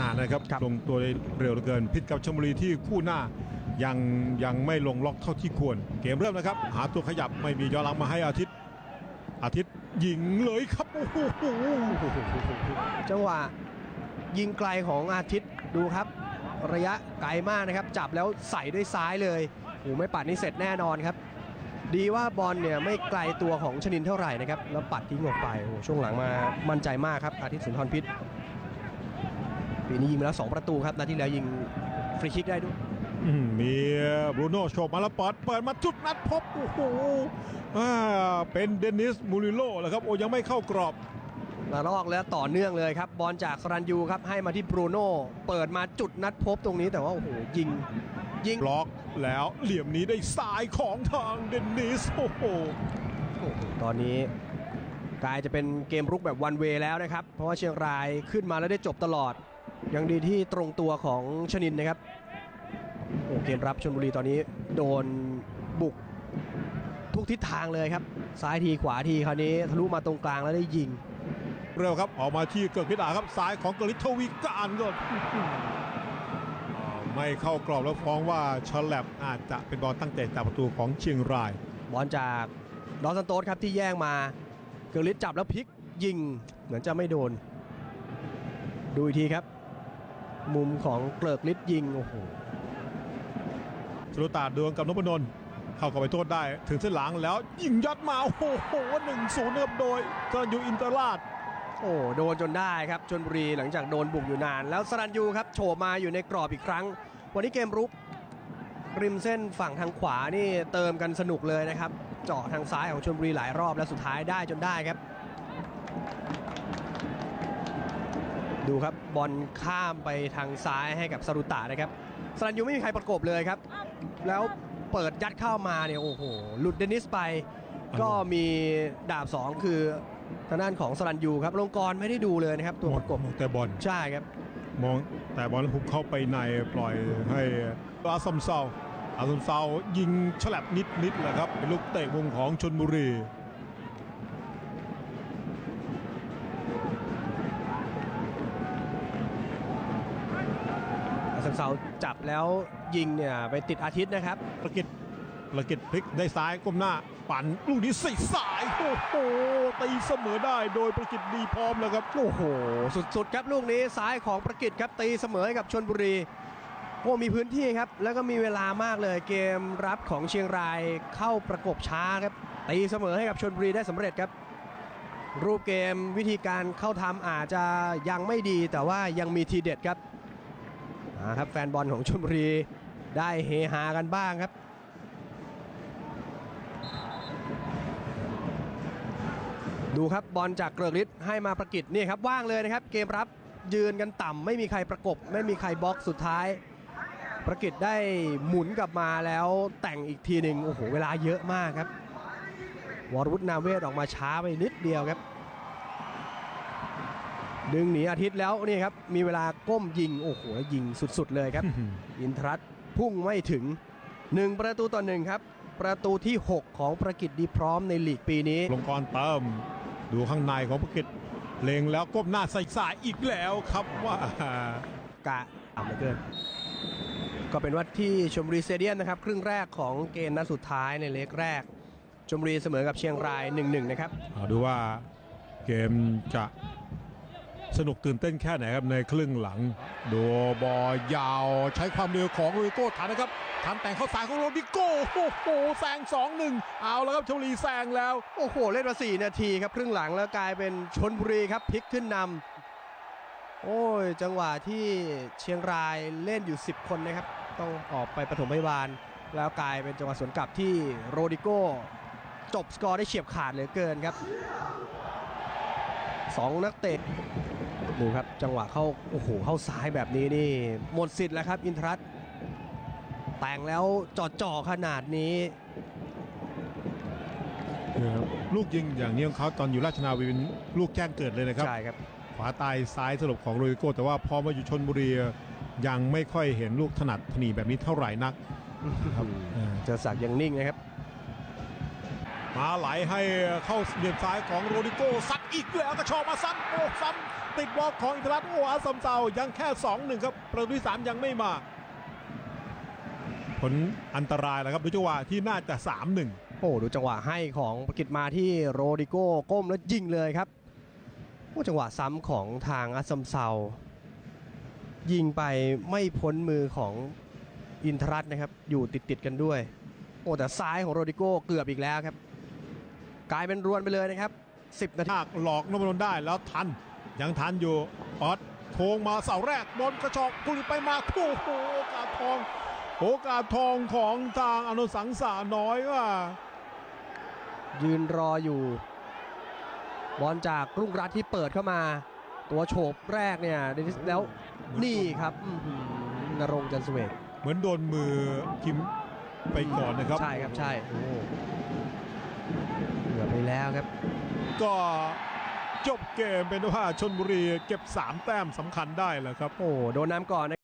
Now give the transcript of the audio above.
นานนะครับครับลงตัวได้เร็วเหลือเกินพิษกับชลบุรีที่คู่หน้ายังยังไม่ลงล็อกเท่าที่ควร เกมเริ่มนะครับ หาตัวขยับไม่มีย้อนหลังมาให้อาทิตย์ อาทิตย์ยิงเลยครับโอ้โหจังหวะยิงไกลของอาทิตย์ดูครับ ระยะไกลมากนะครับ จับแล้วใส่ด้วยซ้ายเลยโอ้โหไม่ปัดนี่เสร็จแน่นอนครับ ดีว่าบอลเนี่ยไม่ไกลตัวของชนินเท่าไหร่นะครับ แล้วปัดทิ้งออกไปโอ้โหช่วงหลังมามั่นใจมากครับอาทิตย์สุนทรพิษ ปีนี้ยิงมาแล้ว 2 ประตูครับนาทีแล้วยิงฟรีคิกได้ด้วยอืมมีบรูโน่โฉบมาแล้วปอดเปิดมาจุดนัดพบ โอ้โหอ่าเป็นเดนิสมูริโลแหละครับ โอ้ยังไม่เข้ากรอบระลอกแล้วต่อเนื่องเลยครับ บอลจากสรันยูครับ ให้มาที่บรูโน่เปิดมาจุดนัดพบตรงนี้แต่ว่า โอ้โห ยิง ยิงบล็อกแล้วเหลี่ยมนี้ได้สายของทางเดนิส โอ้โหโอ้โหตอนนี้กลายจะเป็นเกมรุกแบบวันเวแล้วนะครับ เพราะว่าเชียงรายขึ้นมาแล้วได้จบตลอด ยังดีที่ตรงตัวของชนินนะครับโอ้เกมรับชลบุรีตอนนี้โดนบุกทุกทิศทางเลยครับ ซ้ายทีขวาทีคราวนี้ทะลุมาตรงกลางแล้วได้ยิง เร็วครับออกมาที่เกิดพิดาครับซ้ายของกฤษทวีการก็อ่าไม่เข้ากรอบแล้วฟ้องว่าฉลับอาจจะเป็นบอลตั้งใจจากประตูของเชียงราย บอลจากดอสซันโตสครับที่แย่งมาเกลิตจับแล้วพลิกยิง เหมือนจะไม่โดน ดูอีกทีครับ มุมของเกลิกลิศยิงโอ้โหสุรตาดวงกับนพนนท์เข้ากับไปโทษได้ถึงเส้นหลังแล้วยิงยัดมา โอ้โหหนึ่งศูนย์ครับโดยกรันยูอินเตอร์ราชโอ้โดนจนได้ครับชนบุรีหลังจากโดนบุกอยู่นาน แล้วสรันยูครับโฉบมาอยู่ในกรอบอีกครั้ง วันนี้เกมรุก ริมเส้นฝั่งทางขวานี่เติมกันสนุกเลยนะครับเจาะทางซ้ายของชนบุรีหลายรอบแล้วสุดท้ายได้จนได้ครับ ดูครับบอลข้ามไปทางซ้ายให้กับสรุตานะครับสรันยูไม่มีใครประกบเลยครับ แล้วเปิดยัดเข้ามาเนี่ยโอ้โหหลุดเดนิสไป ก็มีดาบ 2 คือทางด้านของสรันยูครับลงกรณ์ไม่ได้ดูเลยนะครับ ตัวประกบมองแต่บอล 네. ใช่ครับ มองแต่บอลหุบเข้าไปในปล่อยให้อาซัมเซาอาซัมเซายิงฉลับนิดนิดๆแหละครับเป็นลูกเตะมุมของชนบุรี อาสัมเซาจับแล้วยิงเนี่ยไปติดอาทิตย์นะครับประกิตประกิตพลิกได้ซ้ายก้มหน้า ปั่นลูกนี้ใส่สายโอ้โหตีเสมอได้โดยประกิตดีพร้อมแล้วครับโอ้โหสุดๆครับลูกนี้ซ้ายของประกิตครับตีเสมอให้กับชนบุรีโอ้มีพื้นที่ครับ แล้วก็มีเวลามากเลยเกมรับของเชียงรายเข้าประกบช้าครับตีเสมอให้กับชนบุรีได้สำเร็จครับ รูปเกมวิธีการเข้าทำอาจจะยังไม่ดีแต่ว่ายังมีทีเด็ดครับอ่า ครับแฟนบอลของชนบุรีได้เฮฮากันบ้างครับ ดูครับบอลจากเกริกฤทธิ์ให้มาประกิตนี่ครับว่างเลยนะครับ เกมรับยืนกันต่ำไม่มีใครประกบ ไม่มีใครบล็อกสุดท้าย ประกิตได้หมุนกลับมาแล้วแต่งอีกทีหนึ่งโอ้โหเวลาเยอะมากครับ วรวุฒินาเวศออกมาช้าไปนิดเดียวครับ ดึงหนีอาทิตย์แล้วนี่ครับ มีเวลาก้มยิง โอ้โหแล้วยิงสุดๆเลยครับ อินทรัตน์พุ่งไม่ถึง 1 ประตูต่อหนึ่งครับ ประตูที่ 6 ของประกิตดีพร้อมในลีกปีนี้ลงกรเติม ดูข้างในของประกิตเล็งแล้วก้มหน้าใส่สายอีกแล้วครับว่ากะต่ำเหลือเกินก็เป็นว่าที่ชมบุรีสเตเดียมนะครับ ครึ่งแรกของเกมนัดสุดท้ายในเล็กแรกชมบุรีเสมอกับเชียงราย 1-1 นะครับเอาดูว่าเกมจะ สนุกตื่นเต้นแค่ไหนครับในครึ่งหลังดูบอลยาวใช้ความเร็วของโรดิโก้ทันนะครับทันแต่งเข้าสายของโรดิโก้โอ้โหแซงสองหนึ่งเอาแล้วครับชลบุรีแซงแล้วโอ้โหเล่นมา4นาทีครับครึ่งหลังแล้วกลายเป็นชนบุรีครับพลิกขึ้นนำโอ้ยจังหวะที่เชียงรายเล่นอยู่ 10 คนนะครับ ต้องออกไปปฐมพยาบาล แล้วกลายเป็นจังหวะสวนกลับที่โรดิโก้จบสกอร์ได้เฉียบขาดเหลือเกินครับสองนักเตะ ดูครับจังหวะเข้าโอ้โหเข้าซ้ายแบบนี้นี่หมดสิทธิ์แล้วครับ อินทรัตน์แต่งแล้วจ่อๆขนาดนี้ลูกยิงอย่างนี้ของเขาตอนอยู่ราชนาวีเป็นลูกแจ้งเกิดเลยนะครับใช่ครับขวาตายซ้ายสลบของโรดิโก้แต่ว่าพอมาอยู่ชนบุรียังไม่ค่อยเห็นลูกถนัดถนีแบบนี้เท่าไหร่นักครับอ่าเจอสักดิ์ยังนิ่งนะครับ มาไหลให้เข้าเหลี่ยมซ้ายของโรดิโก้ซัดอีกแล้วกระชอมาซ้ำโอ้ซ้ติดบล็อกของอินทรัตโอ้อาสมเซายังแค่ 2-1 ครับ ประตูที่ 3 ยังไม่มา ผลอันตรายแล้วครับดูจังหวะที่น่าจะ 3-1 โอ้ดูจังหวะให้ของประกิตมาที่โรดิโก้ก้มแล้วยิงเลยครับโอ้จังหวะซ้ำของทางอัสซัมเซายิงไปไม่พ้นมือของอินทรัตนะครับ อยู่ติดติดกันด้วย โอ้แต่ซ้ายของโรดิโก้เกือบอีกแล้วครับ กลายเป็นรวนไปเลยนะครับ 10 นาทีหากหลอกนพดลได้แล้วทัน ยังทันอยู่ออดโทงมาเสาแรกบอลกระชอกกุยไปมาโอ้โหโอกาสทอง โอกาสทองของทางอนุสังสาน้อยว่า ยืนรออยู่บอลจากรุ่งรัตน์ที่เปิดเข้ามา ตัวโฉบแรกเนี่ยเดนิสแล้วนี่ครับอื้อหือนรงค์จันทร์สเวกเหมือนโดนมือคิมไปก่อนนะครับ ใช่ครับใช่โอ้ เหลือไปแล้วครับ ก็จบเกมเป็นว่าชนบุรีเก็บ 3 แต้มสำคัญได้แหละครับ โอ้โดนน้ำก่อนนะ